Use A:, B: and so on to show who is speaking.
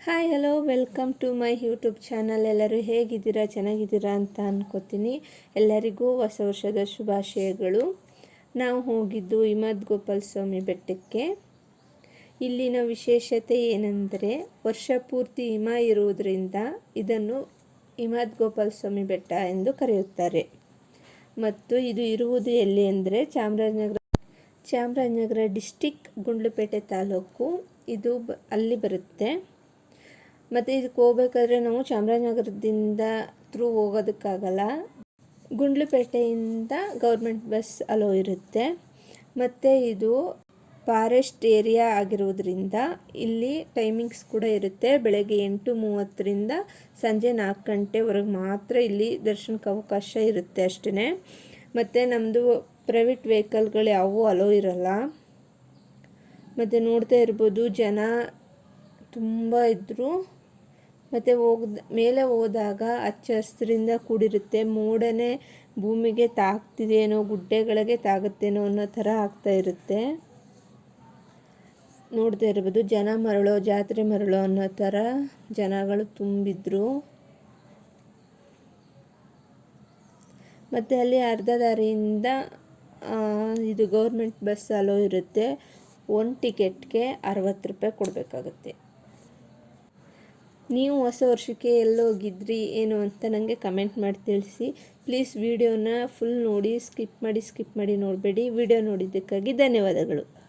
A: Hi hello welcome to my YouTube channel ಎಲ್ಲರೂ ಹೇಗಿದ್ದೀರಾ, ಚೆನ್ನಾಗಿದ್ದೀರಾ ಅಂತ ಅನ್ಕೋತೀನಿ. ಎಲ್ಲರಿಗೂ ಹೊಸ ವರ್ಷದ ಶುಭಾಶಯಗಳು. ನಾವು ಹೋಗಿದ್ದು ಹಿಮದ್ ಗೋಪಾಲ ಸ್ವಾಮಿ ಬೆಟ್ಟಕ್ಕೆ. ಇಲ್ಲಿನ ವಿಶೇಷತೆ ಏನೆಂದರೆ, ವರ್ಷ ಪೂರ್ತಿ ಹಿಮ ಇರುವುದರಿಂದ ಇದನ್ನು ಹಿಮದ್ ಗೋಪಾಲ ಸ್ವಾಮಿ ಬೆಟ್ಟ ಎಂದು ಕರೆಯುತ್ತಾರೆ. ಮತ್ತು ಇದು ಇರುವುದು ಎಲ್ಲಿ ಅಂದರೆ, ಚಾಮರಾಜನಗರ ಚಾಮರಾಜನಗರ ಡಿಸ್ಟಿಕ್ ಗುಂಡ್ಲುಪೇಟೆ ತಾಲೂಕು. ಇದು ಅಲ್ಲಿ ಬರುತ್ತೆ. ಮತ್ತು ಇದಕ್ಕೆ ಹೋಗ್ಬೇಕಾದ್ರೆ ನಾವು ಚಾಮರಾಜನಗರದಿಂದ ಥ್ರೂ ಹೋಗೋದಕ್ಕಾಗಲ್ಲ. ಗುಂಡ್ಲುಪೇಟೆಯಿಂದ ಗೌರ್ಮೆಂಟ್ ಬಸ್ ಅಲೋ ಇರುತ್ತೆ. ಮತ್ತು ಇದು ಫಾರೆಸ್ಟ್ ಏರಿಯಾ ಆಗಿರೋದ್ರಿಂದ ಇಲ್ಲಿ ಟೈಮಿಂಗ್ಸ್ ಕೂಡ ಇರುತ್ತೆ. ಬೆಳಗ್ಗೆ ಎಂಟು ಮೂವತ್ತರಿಂದ ಸಂಜೆ ನಾಲ್ಕು ಗಂಟೆವರೆಗೆ ಮಾತ್ರ ಇಲ್ಲಿ ದರ್ಶನಕ್ಕೆ ಅವಕಾಶ ಇರುತ್ತೆ ಅಷ್ಟೇ ಮತ್ತು ನಮ್ಮದು ಪ್ರೈವೇಟ್ ವೆಹಿಕಲ್ಗಳು ಯಾವುವು ಅಲೋ ಇರಲ್ಲ. ಮತ್ತು ನೋಡ್ತಾ ಇರ್ಬೋದು ಜನ ತುಂಬ ಇದ್ದರು ಮತ್ತು ಹೋಗ್ದ, ಮೇಲೆ ಹೋದಾಗ ಹಚ್ಚ ಹಸಿರಿಂದ ಕೂಡಿರುತ್ತೆ. ಮೋಡನೇ ಭೂಮಿಗೆ ತಾಗ್ತಿದೆಯೇನೋ, ಗುಡ್ಡೆಗಳಿಗೆ ತಾಗುತ್ತೇನೋ ಅನ್ನೋ ಥರ ಆಗ್ತಾ ಇರುತ್ತೆ. ನೋಡ್ತಾ ಇರ್ಬೋದು, ಜನ ಮರಳೋ, ಜಾತ್ರೆ ಮರಳೋ ಅನ್ನೋ ಥರ ಜನಗಳು ತುಂಬಿದ್ರು. ಮತ್ತು ಅಲ್ಲಿ ಅರ್ಧ ದಾರಿಯಿಂದ ಇದು ಗೌರ್ಮೆಂಟ್ ಬಸ್ ಅಲೋ ಇರುತ್ತೆ. ಒಂದು ಟಿಕೆಟ್ಗೆ ಅರವತ್ತು ರೂಪಾಯಿ ಕೊಡಬೇಕಾಗುತ್ತೆ. ನೀವು ಹೊಸ ವರ್ಷಕ್ಕೆ ಎಲ್ಲೋಗಿದ್ರಿ ಏನು ಅಂತ ನನಗೆ ಕಮೆಂಟ್ ಮಾಡಿ ತಿಳಿಸಿ. ಪ್ಲೀಸ್ ವಿಡಿಯೋನ ಫುಲ್ ನೋಡಿ ಸ್ಕಿಪ್ ಮಾಡಿ ಸ್ಕಿಪ್ ಮಾಡಿ ನೋಡಬೇಡಿ. ವಿಡಿಯೋ ನೋಡಿದ್ದಕ್ಕಾಗಿ ಧನ್ಯವಾದಗಳು.